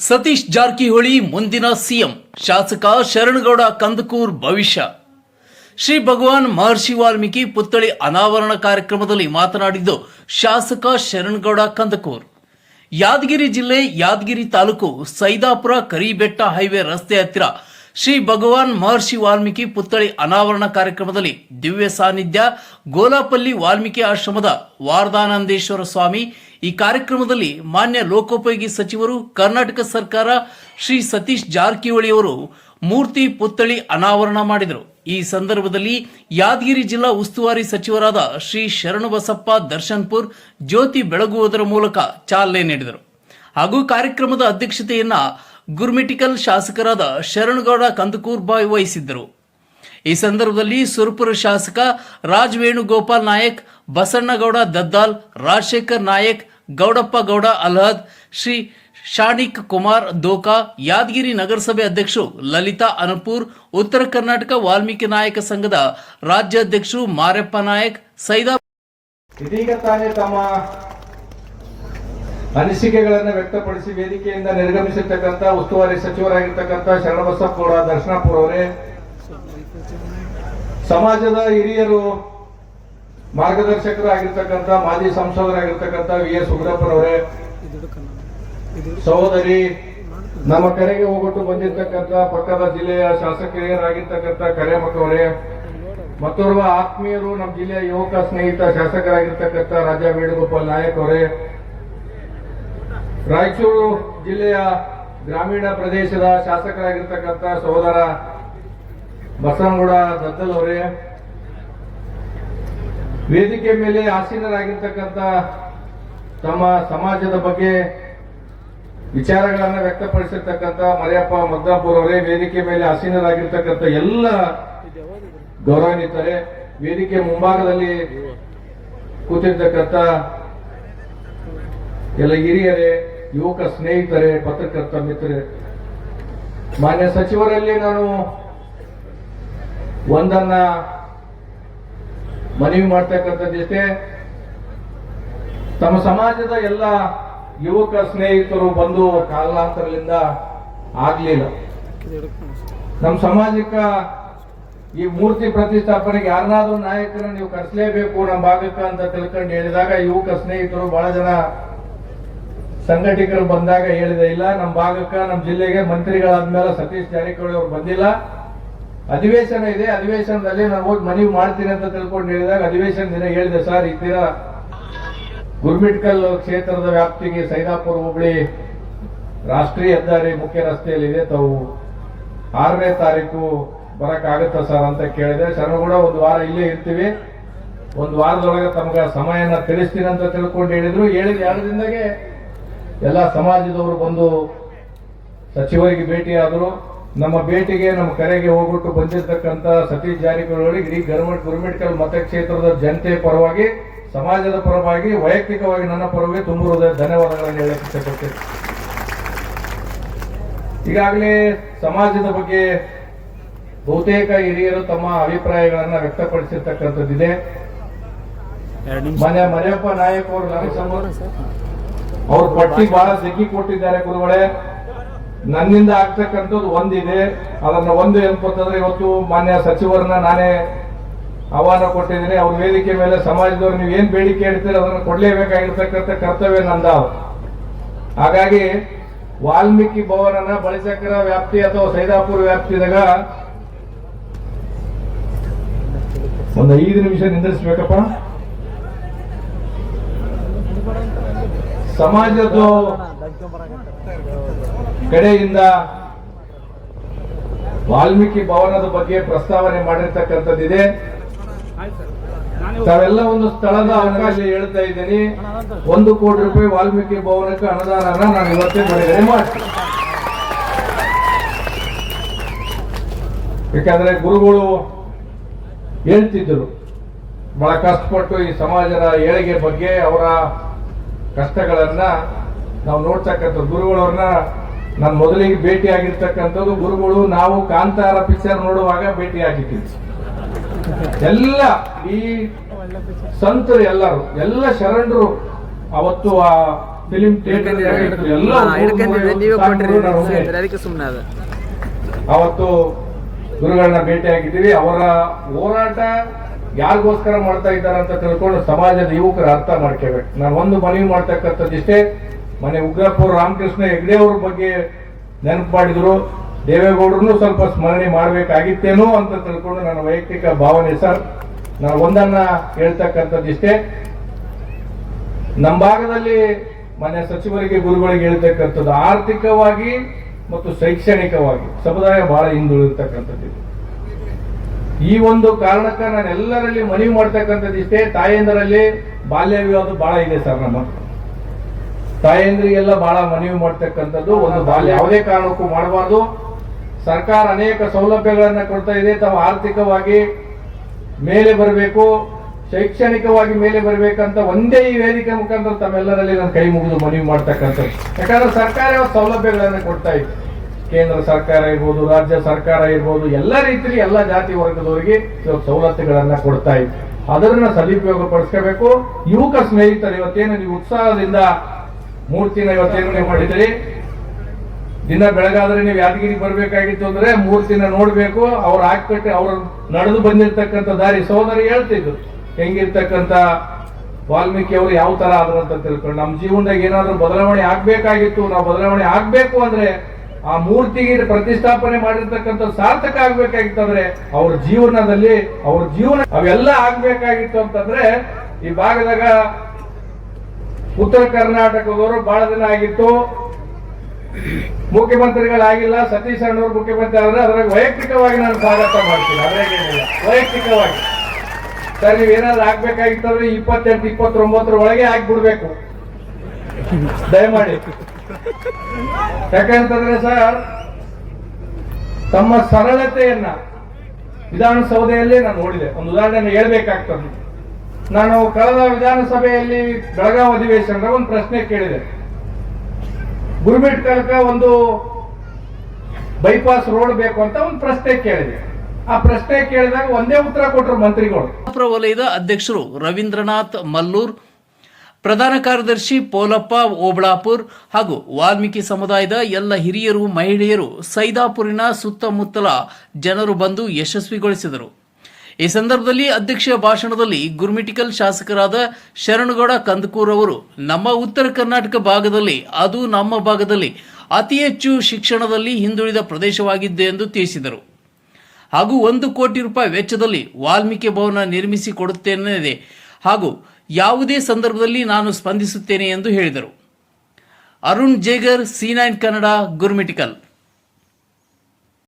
ಸತೀಶ್ ಜಾರಕಿಹೊಳಿ ಮುಂದಿನ ಸಿಎಂ, ಶಾಸಕ ಶರಣಗೌಡ ಕಂದಕೂರ್ ಭವಿಷ್ಯ. ಶ್ರೀ ಭಗವಾನ್ ಮಹರ್ಷಿ ವಾಲ್ಮೀಕಿ ಪುತ್ಥಳಿ ಅನಾವರಣ ಕಾರ್ಯಕ್ರಮದಲ್ಲಿ ಮಾತನಾಡಿದ್ದು ಶಾಸಕ ಶರಣಗೌಡ ಕಂದಕೂರ್. ಯಾದಗಿರಿ ಜಿಲ್ಲೆ ಯಾದಗಿರಿ ತಾಲೂಕು ಸೈದಾಪುರ ಕರಿಬೆಟ್ಟ ಹೈವೇ ರಸ್ತೆ ಹತ್ತಿರ ಶ್ರೀ ಭಗವಾನ್ ಮಹರ್ಷಿ ವಾಲ್ಮೀಕಿ ಪುತ್ಥಳಿ ಅನಾವರಣ ಕಾರ್ಯಕ್ರಮದಲ್ಲಿ ದಿವ್ಯ ಸಾನ್ನಿಧ್ಯ, ಗೋಲಾಪಲ್ಲಿ ವಾಲ್ಮೀಕಿ ಆಶ್ರಮದ ವಾರದಾನಂದೇಶ್ವರ ಸ್ವಾಮಿ, ಈ ಕಾರ್ಯಕ್ರಮದಲ್ಲಿ ಮಾನ್ಯ ಲೋಕೋಪಯೋಗಿ ಸಚಿವರು, ಕರ್ನಾಟಕ ಸರ್ಕಾರ ಶ್ರೀ ಸತೀಶ್ ಜಾರಕಿಹೊಳಿ ಅವರು ಮೂರ್ತಿ ಪುತ್ಥಳಿ ಅನಾವರಣ ಮಾಡಿದರು. ಈ ಸಂದರ್ಭದಲ್ಲಿ ಯಾದಗಿರಿ ಜಿಲ್ಲಾ ಉಸ್ತುವಾರಿ ಸಚಿವರಾದ ಶ್ರೀ ಶರಣಬಸಪ್ಪ ದರ್ಶನ್ಪುರ್, ಜ್ಯೋತಿ ಬೆಳಗುವುದರ ಮೂಲಕ ಚಾಲನೆ ನೀಡಿದರು. ಹಾಗೂ ಕಾರ್ಯಕ್ರಮದ ಅಧ್ಯಕ್ಷತೆಯನ್ನ ಗುರ್ಮಿಟಿಕಲ್ ಶಾಸಕರಾದ ಶರಣಗೌಡ ಕಂದಕೂರ್ ಬಾಯ್ ವಹಿಸಿದ್ದರು. ಈ ಸಂದರ್ಭದಲ್ಲಿ ಸುರಪುರ ಶಾಸಕ ರಾಜ್ ವೇಣುಗೋಪಾಲ್ ನಾಯಕ್, ಬಸಣ್ಣಗೌಡ ದದ್ದಾಲ್, ರಾಜಶೇಖರ್ ನಾಯಕ್, ಗೌಡಪ್ಪ ಗೌಡ ಅಲ್ಹದ್, ಶ್ರೀ ಶಾಣಿಕ್ ಕುಮಾರ್ ದೋಕಾ, ಯಾದಗಿರಿ ನಗರಸಭೆ ಅಧ್ಯಕ್ಷರು ಲಲಿತಾ ಅನಪೂರ್, ಉತ್ತರ ಕರ್ನಾಟಕ ವಾಲ್ಮೀಕಿ ನಾಯಕ ಸಂಘದ ರಾಜ್ಯಾಧ್ಯಕ್ಷರು ಮಾರೆಪ್ಪ ನಾಯಕ್ ಸೈದಾ ಅನಿಸಿಕೆಗಳನ್ನು ವ್ಯಕ್ತಪಡಿಸಿ ವೇದಿಕೆಯಿಂದ ನಿರ್ಗಮಿಸಿರ್ತಕ್ಕಂಥ ಉಸ್ತುವಾರಿ ಸಚಿವರಾಗಿರ್ತಕ್ಕಂಥ ಶರಣಬಸಪ್ಪ ದರ್ಶನಾಪುರ ಅವರೇ, ಸಮಾಜದ ಹಿರಿಯರು ಮಾರ್ಗದರ್ಶಕರಾಗಿರ್ತಕ್ಕಂಥ ಮಾಜಿ ಸಂಸದರಾಗಿರ್ತಕ್ಕಂಥ ವಿ ಎಸ್ ಉಗ್ರಪ್ಪನವರೇ, ಸಹೋದರಿ, ನಮ್ಮ ಕರೆಗೆ ಹೋಗ್ಬಿಟ್ಟು ಬಂದಿರ್ತಕ್ಕಂಥ ಪಕ್ಕದ ಜಿಲ್ಲೆಯ ಶಾಸಕರಾಗಿರ್ತಕ್ಕಂಥ ಕರೆಮಕ್ಕವರೇ ಮತ್ತೋರ್ವ ಆತ್ಮೀಯರು, ನಮ್ಮ ಜಿಲ್ಲೆಯ ಯುವಕ ಸ್ನೇಹಿತ ಶಾಸಕರಾಗಿರ್ತಕ್ಕಂಥ ರಾಜಾ ವೇಣುಗೋಪಾಲ್ ನಾಯಕ್ ಅವರೇ ರಾಯಚೂರು ಜಿಲ್ಲೆಯ ಗ್ರಾಮೀಣ ಪ್ರದೇಶದ ಶಾಸಕರಾಗಿರ್ತಕ್ಕಂಥ ಸಹೋದರ ಬಸವನಗೌಡ ದದ್ದಲ್ ಅವರೇ, ವೇದಿಕೆ ಮೇಲೆ ಆಸೀನರಾಗಿರ್ತಕ್ಕಂಥ ತಮ್ಮ ಸಮಾಜದ ಬಗ್ಗೆ ವಿಚಾರಗಳನ್ನು ವ್ಯಕ್ತಪಡಿಸಿರ್ತಕ್ಕಂಥ ಮರಿಯಪ್ಪ ಮಗ್ದಾಪುರ್ ಅವರೇ, ವೇದಿಕೆ ಮೇಲೆ ಆಸೀನರಾಗಿರ್ತಕ್ಕಂಥ ಎಲ್ಲ ಗೌರವಾನ್ವಿತರೆ, ವೇದಿಕೆ ಮುಂಭಾಗದಲ್ಲಿ ಕೂತಿರ್ತಕ್ಕಂಥ ಎಲ್ಲ ಹಿರಿಯರೇ ಯುವಕ ಸ್ನೇಹಿತರೆ, ಪತ್ರಕರ್ತ ಮಿತ್ರರೇ, ಮಾನ್ಯ ಸಚಿವರಲ್ಲಿ ನಾನು ಒಂದನ್ನ ಮನವಿ ಮಾಡ್ತಕ್ಕಂಥದ್ದಿಷ್ಟೇ ತಮ್ಮ ಸಮಾಜದ ಎಲ್ಲ ಯುವಕ ಸ್ನೇಹಿತರು ಬಂದು ಕಾಲಾಂತರದಿಂದ ಆಗ್ಲಿಲ್ಲ. ನಮ್ಮ ಸಮಾಜಕ್ಕ ಈ ಮೂರ್ತಿ ಪ್ರತಿಷ್ಠಾಪನೆಗೆ ಯಾರನ್ನಾದ್ರೂ ನಾಯಕರನ್ನ ನೀವು ಕರೆಸಲೇಬೇಕು ನಮ್ಮ ಭಾಗಕ್ಕ ಅಂತ ತಿಳ್ಕೊಂಡು ಹೇಳಿದಾಗ ಯುವಕ ಸ್ನೇಹಿತರು ಬಹಳ ಜನ ಸಂಘಟಕರು ಬಂದಾಗ ಹೇಳಿದೆ, ಇಲ್ಲ ನಮ್ಮ ಭಾಗಕ್ಕೆ ನಮ್ಮ ಜಿಲ್ಲೆಗೆ ಮಂತ್ರಿಗಳಾದ್ಮೇಲೆ ಸತೀಶ್ ಜಾರಕಿಹೊಳಿ ಅವರು ಬಂದಿಲ್ಲ. ಅಧಿವೇಶನ ಇದೆ, ಅಧಿವೇಶನದಲ್ಲಿ ನಾನು ಹೋಗಿ ಮನವಿ ಮಾಡ್ತೀನಿ ಅಂತ ತಿಳ್ಕೊಂಡು ಹೇಳಿದಾಗ ಅಧಿವೇಶನ ದಿನ ಹೇಳಿದೆ, ಸರ್, ಈ ತೀರ ಗುರ್ಮಿಟ್ಕಲ್ ಕ್ಷೇತ್ರದ ವ್ಯಾಪ್ತಿಗೆ ಸೈದಾಪುರ ಹುಬ್ಳಿ ರಾಷ್ಟ್ರೀಯ ಹೆದ್ದಾರಿ ಮುಖ್ಯ ರಸ್ತೆಯಲ್ಲಿ ಇದೆ. ತಾವು ಆರನೇ ತಾರೀಕು ಬರಕ್ಕಾಗತ್ತಾ ಸರ್? ಅಂತ ಕೇಳಿದೆ. ಸರ್ ಕೂಡ ಒಂದು ವಾರ ಇಲ್ಲೇ ಇರ್ತೀವಿ. ಒಂದು ವಾರದೊಳಗೆ ತಮ್ಗೆ ಸಮಯನ ತಿಳಿಸ್ತೀನಿ ಅಂತ ತಿಳ್ಕೊಂಡು ಹೇಳಿದ್ರು. ಹೇಳಿದ ಎರಡು ದಿನದಾಗೆ ಎಲ್ಲ ಸಮಾಜದವರು ಬಂದು ಸಚಿವರಿಗೆ ಭೇಟಿಯಾದರು. ನಮ್ಮ ಭೇಟಿಗೆ ನಮ್ಮ ಕರೆಗೆ ಹೋಗ್ಬಿಟ್ಟು ಬಂದಿರತಕ್ಕಂತ ಸತೀಶ್ ಜಾರಕಿಹೊಳಿ ಇಡೀ ಗವರ್ಮೆಂಟ್ ಗುರುಮಿಟ್ಕಲ್ ಮತಕ್ಷೇತ್ರದ ಜನತೆ ಪರವಾಗಿ ಸಮಾಜದ ಪರವಾಗಿ ವೈಯಕ್ತಿಕವಾಗಿ ನನ್ನ ಪರವಾಗಿ ತುಂಬ ಹೃದಯ ಧನ್ಯವಾದಗಳನ್ನು ಹೇಳಕ್ಕೆ ಇಷ್ಟಪಡ್ತೇನೆ. ಈಗಾಗಲೇ ಸಮಾಜದ ಬಗ್ಗೆ ಬಹುತೇಕ ಹಿರಿಯರು ತಮ್ಮ ಅಭಿಪ್ರಾಯಗಳನ್ನ ವ್ಯಕ್ತಪಡಿಸಿರ್ತಕ್ಕಂಥದ್ದಿದೆ. ಮನೆ ಮರಿಯಪ್ಪ ನಾಯಕ್ ಅವರು ಅವ್ರ ಪಟ್ಟಿ ಬಹಳ ಸಿಕ್ಕಿ ಕೊಟ್ಟಿದ್ದಾರೆ ಗುರುಗಳೇ. ನನ್ನಿಂದ ಆಗ್ತಕ್ಕಂಥದ್ದು ಒಂದಿದೆ. ಅದನ್ನ ಒಂದು ಏನಪ್ಪಂತಂದ್ರೆ ಇವತ್ತು ಮಾನ್ಯ ಸಚಿವರನ್ನ ನಾನೇ ಆಹ್ವಾನ ಕೊಟ್ಟಿದ್ದೀನಿ. ಅವ್ರ ವೇದಿಕೆ ಮೇಲೆ ಸಮಾಜದವ್ರು ನೀವು ಏನ್ ಬೇಡಿಕೆ ಹೇಳ್ತೀರ ಅದನ್ನ ಕೊಡ್ಲೇಬೇಕಾಗಿರ್ತಕ್ಕಂಥ ಕರ್ತವ್ಯ ನಂದ ಹಾಗಾಗಿ ವಾಲ್ಮೀಕಿ ಭವನನ ಬಳಿಚಕ್ರ ವ್ಯಾಪ್ತಿ ಅಥವಾ ಸೈದಾಪುರ ವ್ಯಾಪ್ತಿದಾಗ ಒಂದು ಐದು ನಿಮಿಷ ನಿಂದಿರಿಸ್ಬೇಕಪ್ಪ. ಸಮಾಜದ ಕಡೆಯಿಂದ ವಾಲ್ಮೀಕಿ ಭವನದ ಬಗ್ಗೆ ಪ್ರಸ್ತಾವನೆ ಮಾಡಿರ್ತಕ್ಕಂಥದ್ದಿದೆ. ತಾವೆಲ್ಲ ಒಂದು ಸ್ಥಳದ ಅವಕಾಶ ಹೇಳ್ತಾ ಇದ್ದೀನಿ. ಒಂದು ಕೋಟಿ ರೂಪಾಯಿ ವಾಲ್ಮೀಕಿ ಭವನಕ್ಕೆ ಅನುದಾನನ ನಾನು ಇವತ್ತೇ ಬಿಡುಗಡೆ ಮಾಡ್ತೀನಿ. ಯಾಕಂದ್ರೆ ಗುರುಗಳು ಹೇಳ್ತಿದ್ರು, ಬಹಳ ಕಷ್ಟಪಟ್ಟು ಈ ಸಮಾಜದ ಏಳಿಗೆ ಬಗ್ಗೆ ಅವರ ಕಷ್ಟಗಳನ್ನ ನಾವು ನೋಡ್ತಕ್ಕಂಥ ಗುರುಗಳವ್ರನ್ನ ನಾನು ಮೊದಲಿಗೆ ಭೇಟಿ ಆಗಿರ್ತಕ್ಕಂಥದ್ದು ಗುರುಗಳು ನಾವು ಕಾಂತಾರ ಪಿಕ್ಚರ್ ನೋಡುವಾಗ ಭೇಟಿ ಆಗಿದ್ದೀವಿ ಎಲ್ಲ ಈ ಸಂತರು ಎಲ್ಲರೂ ಎಲ್ಲ ಶರಣರು ಅವತ್ತು ಆ ಫಿಲಿಂ ಥಿಯೇಟರ್ ಎಲ್ಲ ಅವತ್ತು ಗುರುಗಳನ್ನ ಭೇಟಿ ಆಗಿದ್ದೀವಿ ಅವರ ಹೋರಾಟ ಯಾರಿಗೋಸ್ಕರ ಮಾಡ್ತಾ ಇದ್ದಾರೆ ಅಂತ ತಿಳ್ಕೊಂಡು ಸಮಾಜದ ಯುವಕರು ಅರ್ಥ ಮಾಡ್ಕೋಬೇಕು. ನಾನು ಒಂದು ಮನವಿ ಮಾಡ್ತಕ್ಕಂಥದ್ದಿಷ್ಟೇ, ಮನೆ ಉಗ್ರಪ್ಪ ರಾಮಕೃಷ್ಣ ಹೆಗ್ಡೆ ಅವ್ರ ಬಗ್ಗೆ ನೆನಪು ಮಾಡಿದ್ರು. ದೇವೇಗೌಡರನ್ನು ಸ್ವಲ್ಪ ಸ್ಮರಣೆ ಮಾಡಬೇಕಾಗಿತ್ತೇನೋ ಅಂತ ತಿಳ್ಕೊಂಡು ನನ್ನ ವೈಯಕ್ತಿಕ ಭಾವನೆ ಸರ್, ನಾನು ಒಂದನ್ನ ಹೇಳ್ತಕ್ಕಂಥದ್ದಿಷ್ಟೇ. ನಮ್ಮ ಭಾಗದಲ್ಲಿ ಮನೆ ಸಚಿವರಿಗೆ ಗುರುಗಳಿಗೆ ಹೇಳ್ತಕ್ಕಂಥದ್ದು ಆರ್ಥಿಕವಾಗಿ ಮತ್ತು ಶೈಕ್ಷಣಿಕವಾಗಿ. ಸಮುದಾಯ ಬಹಳ ಹಿಂದುಳಿರ್ತಕ್ಕಂಥದ್ದು. ಈ ಒಂದು ಕಾರಣಕ್ಕ ನಾನು ಎಲ್ಲರಲ್ಲಿ ಮನವಿ ಮಾಡ್ತಕ್ಕಂಥದ್ದು ಇಷ್ಟೇ. ತಾಯಂದರಲ್ಲಿ ಬಾಲ್ಯ ವಿವಾಹ ಬಹಳ ಇದೆ ಸರ್ ನಮ್ಮ ತಾಯಂದ್ರಿಗೆಲ್ಲ ಬಹಳ ಮನವಿ ಮಾಡ್ತಕ್ಕಂಥದ್ದು ಒಂದು ಬಾಲ್ಯ. ಯಾವುದೇ ಕಾರಣಕ್ಕೂ ಮಾಡಬಾರ್ದು. ಸರ್ಕಾರ ಅನೇಕ ಸೌಲಭ್ಯಗಳನ್ನ ಕೊಡ್ತಾ ಇದೆ. ತಾವು ಆರ್ಥಿಕವಾಗಿ ಮೇಲೆ ಬರಬೇಕು, ಶೈಕ್ಷಣಿಕವಾಗಿ ಮೇಲೆ ಬರಬೇಕಂತ ಒಂದೇ ಈ ವೇದಿಕೆ ಮುಖಾಂತರ ತಮ್ಮೆಲ್ಲರಲ್ಲಿ ನಾನು ಕೈ ಮುಗಿದು ಮನವಿ ಮಾಡ್ತಕ್ಕಂಥದ್ದು. ಯಾಕಂದ್ರೆ ಸರ್ಕಾರ ಸೌಲಭ್ಯಗಳನ್ನು ಕೊಡ್ತಾ ಇದೆ. ಕೇಂದ್ರ ಸರ್ಕಾರ ಇರ್ಬೋದು, ರಾಜ್ಯ ಸರ್ಕಾರ ಇರ್ಬೋದು, ಎಲ್ಲ ರೀತಿಯಲ್ಲಿ ಎಲ್ಲ ಜಾತಿ ವರ್ಗದವರಿಗೆ ಇವತ್ತು ಸವಲತ್ತುಗಳನ್ನ ಕೊಡ್ತಾ ಇದೆ. ಅದನ್ನ ಸದುಪಯೋಗ ಪಡಿಸ್ಕೋಬೇಕು. ಯುವಕ ಸ್ನೇಹಿತರು, ಇವತ್ತೇನು ನೀವು ಉತ್ಸಾಹದಿಂದ ಮೂರ್ತಿನ ಇವತ್ತೇನು ನೀವು ಮಾಡಿದ್ರಿ ದಿನ ಬೆಳಗಾದ್ರೆ ನೀವು ಯಾದಗಿರಿ ಬರಬೇಕಾಗಿತ್ತು ಅಂದ್ರೆ ಮೂರ್ತಿನ ನೋಡ್ಬೇಕು. ಅವ್ರು ಹಾಕ್ಬಿಟ್ಟು ಅವ್ರು ನಡೆದು ಬಂದಿರ್ತಕ್ಕಂಥ ದಾರಿ ಸಹೋದರಿ ಹೇಳ್ತಿದ್ರು. ಹೆಂಗಿರ್ತಕ್ಕಂಥ ವಾಲ್ಮೀಕಿ ಅವರು ಯಾವ ತರ ಆದ್ರು ಅಂತ ತಿಳ್ಕೊಂಡು. ನಮ್ಮ ಜೀವನದಾಗ ಏನಾದ್ರೂ ಬದಲಾವಣೆ ಆಗ್ಬೇಕಾಗಿತ್ತು. ನಾವು ಬದಲಾವಣೆ ಆಗ್ಬೇಕು ಅಂದ್ರೆ ಆ ಮೂರ್ತಿಗೆ ಪ್ರತಿಷ್ಠಾಪನೆ ಮಾಡಿರ್ತಕ್ಕಂಥ ಸಾರ್ಥಕ ಆಗ್ಬೇಕಾಗಿತ್ತಂದ್ರೆ ಅವ್ರ ಜೀವನದಲ್ಲಿ, ಅವ್ರ ಜೀವನ ಅವೆಲ್ಲ ಆಗ್ಬೇಕಾಗಿತ್ತು ಅಂತಂದ್ರೆ ಈ ಭಾಗದಾಗ ಉತ್ತರ ಕರ್ನಾಟಕದವರು ಬಹಳ ದಿನ ಆಗಿತ್ತು. ಮುಖ್ಯಮಂತ್ರಿಗಳಾಗಿಲ್ಲ, ಸತೀಶ್ ಅಣ್ಣವ್ರು ಮುಖ್ಯಮಂತ್ರಿ ಆದ್ರೆ ಅದ್ರಾಗ ವೈಯಕ್ತಿಕವಾಗಿ ನಾನು ಸ್ವಾಗತ ಮಾಡ್ತೀನಿ. ಅದ್ರಾಗೇನಿಲ್ಲ ವೈಯಕ್ತಿಕವಾಗಿ. ಸರ್, ನೀವೇನಾದ್ರು ಆಗ್ಬೇಕಾಗಿತ್ತಂದ್ರೆ ಇಪ್ಪತ್ತೆಂಟು, ಇಪ್ಪತ್ತೊಂಬತ್ತರ ಒಳಗೆ ಆಗ್ಬಿಡ್ಬೇಕು. ದಯಮಾಡಿ. ಯಾಕಂತಂದ್ರೆ ಸರ್, ತಮ್ಮ ಸರಳತೆಯನ್ನ ವಿಧಾನಸೌಧೆಯಲ್ಲಿ ನಾನು ನೋಡಿದೆ. ಒಂದು ಉದಾಹರಣೆ ಹೇಳ್ಬೇಕಾಗ್ತದೆ ನಾನು ಕಳೆದ ವಿಧಾನಸಭೆಯಲ್ಲಿ ಬೆಳಗಾವಿ ಅಧಿವೇಶನದ ಒಂದು ಪ್ರಶ್ನೆ ಕೇಳಿದೆ. ಗುರುಮಿಟ್ಕಲ್ಕ ಒಂದು ಬೈಪಾಸ್ ರೋಡ್ ಬೇಕು ಅಂತ ಒಂದು ಪ್ರಶ್ನೆ ಕೇಳಿದೆ. ಆ ಪ್ರಶ್ನೆ ಕೇಳಿದಾಗ ಒಂದೇ ಉತ್ತರ ಕೊಟ್ಟರು ಮಂತ್ರಿಗಳು. ವಲಯದ ಅಧ್ಯಕ್ಷರು ರವೀಂದ್ರನಾಥ್ ಮಲ್ಲೂರ್ ಪ್ರಧಾನ ಕಾರ್ಯದರ್ಶಿ ಪೋಲಪ್ಪ ಓಬಳಾಪುರ್ ಹಾಗೂ ವಾಲ್ಮೀಕಿ ಸಮುದಾಯದ ಎಲ್ಲ ಹಿರಿಯರು, ಮಹಿಳೆಯರು ಸೈದಾಪುರಿನ ಸುತ್ತಮುತ್ತಲ ಜನರು ಬಂದು ಯಶಸ್ವಿಗೊಳಿಸಿದರು. ಈ ಸಂದರ್ಭದಲ್ಲಿ ಅಧ್ಯಕ್ಷೀಯ ಭಾಷಣದಲ್ಲಿ ಗುರ್ಮಿಟಿಕಲ್ ಶಾಸಕರಾದ ಶರಣಗೌಡ ಕಂದಕೂರ್ ಅವರು, ನಮ್ಮ ಉತ್ತರ ಕರ್ನಾಟಕ ಭಾಗದಲ್ಲಿ, ಅದು ನಮ್ಮ ಭಾಗದಲ್ಲಿ ಅತಿ ಹೆಚ್ಚು ಶಿಕ್ಷಣದಲ್ಲಿ ಹಿಂದುಳಿದ ಪ್ರದೇಶವಾಗಿದೆ ಎಂದು ತಿಳಿಸಿದರು. ಹಾಗೂ ಒಂದು ಕೋಟಿ ರೂಪಾಯಿ ವೆಚ್ಚದಲ್ಲಿ ವಾಲ್ಮೀಕಿ ಭವನ ನಿರ್ಮಿಸಿ ಕೊಡುತ್ತೇನೆ. ಹಾಗೂ ಯಾವುದೇ ಸಂದರ್ಭದಲ್ಲಿ ನಾನು ಸ್ಪಂದಿಸುತ್ತೇನೆ ಎಂದು ಹೇಳಿದರು. Arun Jegar C nine Kannada Gurmitkal